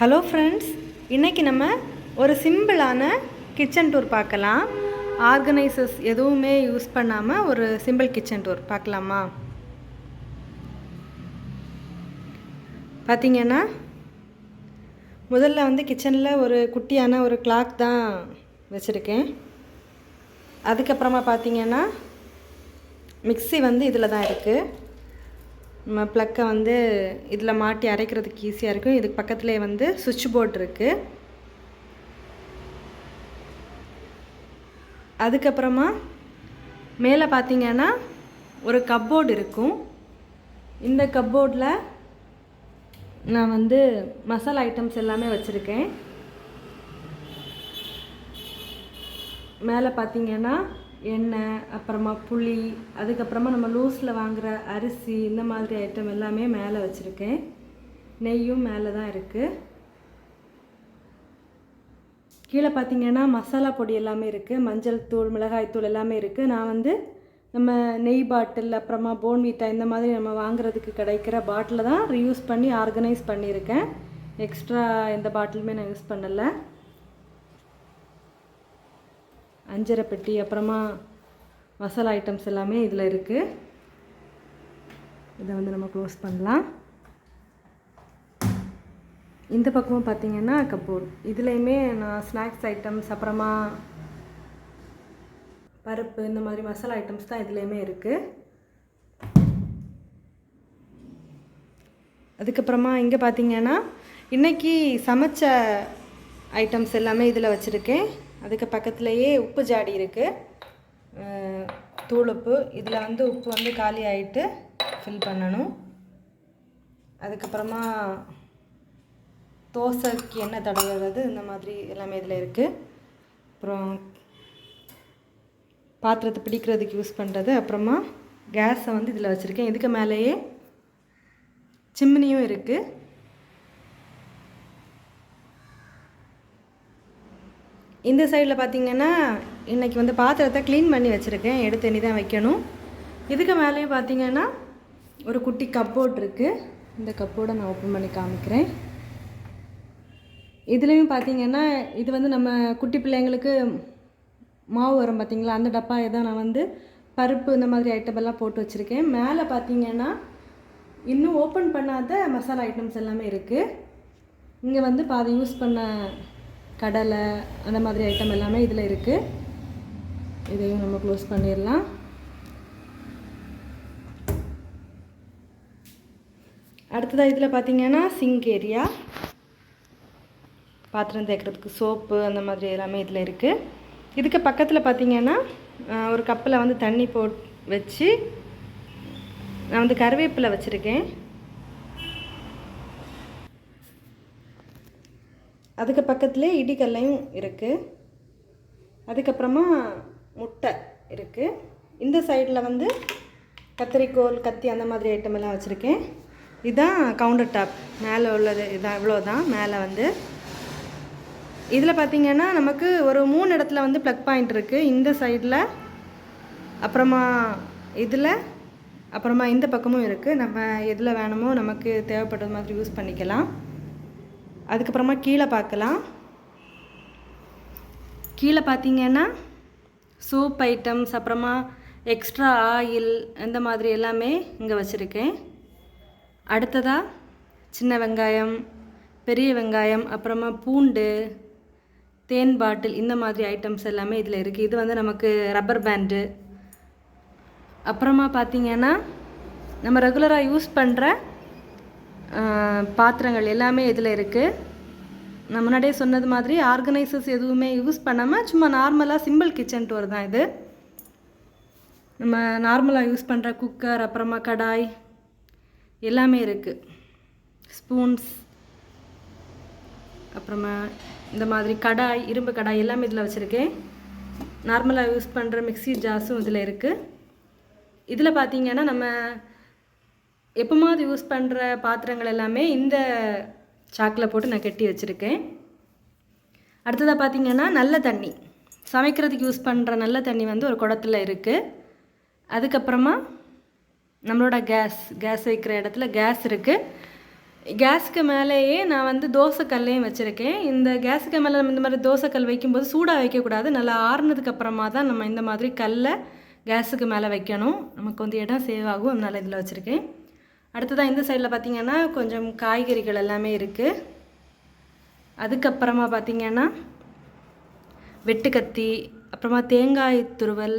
Hello friends இன்றைக்கி நம்ம ஒரு சிம்பிளான கிச்சன் டூர் பார்க்கலாம். ஆர்கனைசர்ஸ் எதுவுமே யூஸ் பண்ணாமல் ஒரு சிம்பிள் கிச்சன் டூர் பார்க்கலாமா? பார்த்தீங்கன்னா முதல்ல வந்து கிச்சனில் ஒரு குட்டியான ஒரு கிளாக் தான் வச்சுருக்கேன். அதுக்கப்புறமா பார்த்தீங்கன்னா மிக்ஸி வந்து இதில் தான் இருக்குது நம்ம ப்ளக்கை வந்து இதில் மாட்டி அரைக்கிறதுக்கு ஈஸியாக இருக்கும். இதுக்கு பக்கத்துலேயே வந்து சுவிட்ச் போர்ட் இருக்குது அதுக்கப்புறமா மேலே பார்த்தீங்கன்னா ஒரு கப்போர்டு இருக்கும். இந்த கப்போர்டில் நான் வந்து மசாலா ஐட்டம்ஸ் எல்லாமே வச்சுருக்கேன். மேலே பார்த்தீங்கன்னா எண்ணெய் அப்புறமா புளி அதுக்கப்புறமா நம்ம லூஸில் வாங்குகிற அரிசி இந்த மாதிரி ஐட்டம் எல்லாமே மேலே வச்சுருக்கேன். நெய்யும் மேலே தான் இருக்குது கீழே பார்த்தீங்கன்னா மசாலா பொடி எல்லாமே இருக்குது மஞ்சள் தூள் மிளகாய் தூள் எல்லாமே இருக்குது நான் வந்து நம்ம நெய் பாட்டில் அப்புறமா போன்வீட்டா இந்த மாதிரி நம்ம வாங்குறதுக்கு கிடைக்கிற பாட்டில் தான் ரீயூஸ் பண்ணி ஆர்கனைஸ் பண்ணியிருக்கேன். எக்ஸ்ட்ரா எந்த பாட்டிலுமே நான் யூஸ் பண்ணலை. அஞ்சரை பெட்டி அப்புறமா மசாலா ஐட்டம்ஸ் எல்லாமே இதில் இருக்குது இதை வந்து நம்ம க்ளோஸ் பண்ணலாம். இந்த பக்கமும் பார்த்திங்கன்னா கப்போர்ட் இதுலேயுமே நான் ஸ்நாக்ஸ் ஐட்டம்ஸ் அப்புறமா பருப்பு இந்த மாதிரி மசாலா ஐட்டம்ஸ் தான் இதுலேயுமே இருக்குது அதுக்கப்புறமா இங்கே பார்த்தீங்கன்னா இன்றைக்கி சமைச்ச ஐட்டம்ஸ் எல்லாமே இதில் வச்சுருக்கேன். அதுக்கு பக்கத்துலேயே உப்பு ஜாடி இருக்குது தூள் உப்பு இதில் வந்து உப்பு வந்து காலி ஆகிட்டு ஃபில் பண்ணணும். அதுக்கப்புறமா தோசைக்கு எண்ணெய் தடவுறது இந்த மாதிரி எல்லாமே இதில் இருக்குது அப்புறம் பாத்திரத்தை பிடிக்கிறதுக்கு யூஸ் பண்ணுறது அப்புறமா கேஸை வந்து இதில் வச்சுருக்கேன். இதுக்கு மேலேயே சிம்னியும் இருக்குது இந்த சைடில் பார்த்தீங்கன்னா இன்றைக்கி வந்து பாத்திரத்தை க்ளீன் பண்ணி வச்சுருக்கேன். எடுத்து எண்ணி தான் வைக்கணும். இதுக்கு மேலேயும் பார்த்தீங்கன்னா ஒரு குட்டி கப்போர்ட் இருக்குது இந்த கப்போர்டை நான் ஓப்பன் பண்ணி காமிக்கிறேன். இதுலேயும் பார்த்திங்கன்னா இது வந்து நம்ம குட்டி பிள்ளைங்களுக்கு மாவு வரும் பார்த்தீங்களா அந்த டப்பா தான் நான் வந்து பருப்பு இந்த மாதிரி ஐட்டம் எல்லாம் போட்டு வச்சுருக்கேன். மேலே பார்த்திங்கன்னா இன்னும் ஓப்பன் பண்ணாத மசாலா ஐட்டம்ஸ் எல்லாமே இருக்குது இங்கே வந்து பாதி யூஸ் பண்ண கடலை அந்த மாதிரி ஐட்டம் எல்லாமே இதில் இருக்குது இதையும் நம்ம க்ளோஸ் பண்ணிடலாம். அடுத்ததாக இதில் பார்த்தீங்கன்னா சிங்க் ஏரியா பாத்திரம் தேய்க்கிறதுக்கு சோப்பு அந்த மாதிரி எல்லாமே இதில் இருக்குது இதுக்கு பக்கத்தில் பார்த்தீங்கன்னா ஒரு கப்பில் வந்து தண்ணி போட் வச்சு நான் வந்து கருவேப்பிலை வச்சுருக்கேன். அதுக்கு பக்கத்துலேயே இடிக்கல்லையும் இருக்குது அதுக்கப்புறமா முட்டை இருக்குது இந்த சைடில் வந்து கத்திரிக்கோல் கத்தி அந்த மாதிரி ஐட்டம் எல்லாம் வச்சுருக்கேன். இதுதான் கவுண்டர் டாப் மேலே உள்ளது இதான் இவ்வளோ தான் மேலே வந்து இதில் பார்த்திங்கன்னா நமக்கு ஒரு மூணு இடத்துல வந்து ப்ளக் பாயிண்ட் இருக்குது இந்த சைடில் அப்புறமா இதில் அப்புறமா இந்த பக்கமும் இருக்குது நம்ம எதில் வேணுமோ நமக்கு தேவைப்படுற மாதிரி யூஸ் பண்ணிக்கலாம். அதுக்கப்புறமா கீழே பார்க்கலாம். கீழே பார்த்தீங்கன்னா சூப் ஐட்டம்ஸ் அப்புறமா எக்ஸ்ட்ரா ஆயில் இந்த மாதிரி எல்லாமே இங்கே வச்சுருக்கேன். அடுத்ததாக சின்ன வெங்காயம் பெரிய வெங்காயம் அப்புறமா பூண்டு தேன் பாட்டில் இந்த மாதிரி ஐட்டம்ஸ் எல்லாமே இதில் இருக்குது. இது வந்து நமக்கு ரப்பர் பேண்டு. அப்புறமா பார்த்திங்கன்னா நம்ம ரெகுலராக யூஸ் பண்ணுற பாத்திரங்கள் எல்லாமே இதில் இருக்குது நான் முன்னாடியே சொன்னது மாதிரி ஆர்கனைசர்ஸ் எதுவுமே யூஸ் பண்ணாமல் சும்மா நார்மலாக சிம்பிள் கிச்சன் டோர் தான் இது. நம்ம நார்மலாக யூஸ் பண்ணுற குக்கர் அப்புறமா கடாய் எல்லாமே இருக்குது ஸ்பூன்ஸ் அப்புறமா இந்த மாதிரி கடாய் இரும்பு கடாய் எல்லாமே இதில் வச்சுருக்கேன். நார்மலாக யூஸ் பண்ணுற மிக்சி ஜாஸும் இதில் இருக்குது இதில் பார்த்தீங்கன்னா நம்ம எப்போமாவது யூஸ் பண்ணுற பாத்திரங்கள் எல்லாமே இந்த சாக்கில் போட்டு நான் கட்டி வச்சுருக்கேன். அடுத்ததாக பார்த்தீங்கன்னா நல்ல தண்ணி. சமைக்கிறதுக்கு யூஸ் பண்ணுற நல்ல தண்ணி வந்து ஒரு குடத்தில் இருக்குது அதுக்கப்புறமா நம்மளோட கேஸ் கேஸ் வைக்கிற இடத்துல கேஸ் இருக்குது கேஸுக்கு மேலேயே நான் வந்து தோசைக்கல்லையும் வச்சுருக்கேன். இந்த கேஸுக்கு மேலே நம்ம இந்த மாதிரி தோசைக்கல் வைக்கும்போது சூடாக வைக்கக்கூடாது. நல்லா ஆறுனதுக்கு அப்புறமா தான் நம்ம இந்த மாதிரி கல்லை கேஸுக்கு மேலே வைக்கணும். நமக்கு வந்து இடம் சேவ் ஆகும். அதனால் இதில் வச்சுருக்கேன். அடுத்ததாக இந்த சைடில் பார்த்தீங்கன்னா கொஞ்சம் காய்கறிகள் எல்லாமே இருக்குது அதுக்கப்புறமா பார்த்திங்கன்னா வெட்டுக்கத்தி அப்புறமா தேங்காய் துருவல்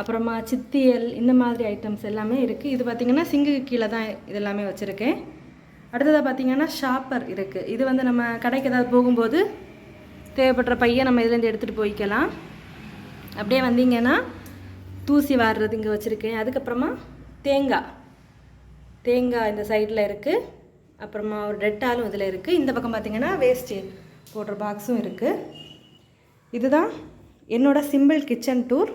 அப்புறமா சித்தியல் இந்த மாதிரி ஐட்டம்ஸ் எல்லாமே இருக்குது இது பார்த்திங்கன்னா சிங்குக்கு கீழே தான் இதெல்லாமே வச்சுருக்கேன். அடுத்ததாக பார்த்திங்கன்னா ஷாப்பர் இருக்குது இது வந்து நம்ம கடைக்கு ஏதாவது போகும்போது தேவைப்படுற பையை நம்ம இதுலேருந்து எடுத்துகிட்டு போய்க்கலாம். அப்படியே வந்தீங்கன்னா தூசி வாடுறது இங்கே வச்சுருக்கேன். அதுக்கப்புறமா தேங்காய். தேங்காய் இந்த சைடில் இருக்குது அப்புறமா ஒரு டெட்டாலும் இதில் இருக்குது இந்த பக்கம் பார்த்திங்கன்னா வேஸ்ட்டு போடுற பாக்ஸும் இருக்குது இதுதான் என்னோடய சிம்பிள் கிச்சன் டூர்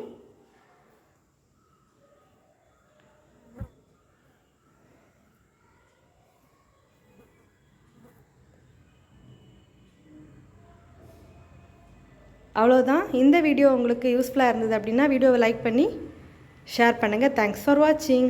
அவ்வளோதான் இந்த வீடியோ உங்களுக்கு யூஸ்ஃபுல்லாக இருந்தது அப்படின்னா வீடியோவை லைக் பண்ணி ஷேர் பண்ணுங்கள் தேங்க்ஸ் ஃபார் வாட்சிங்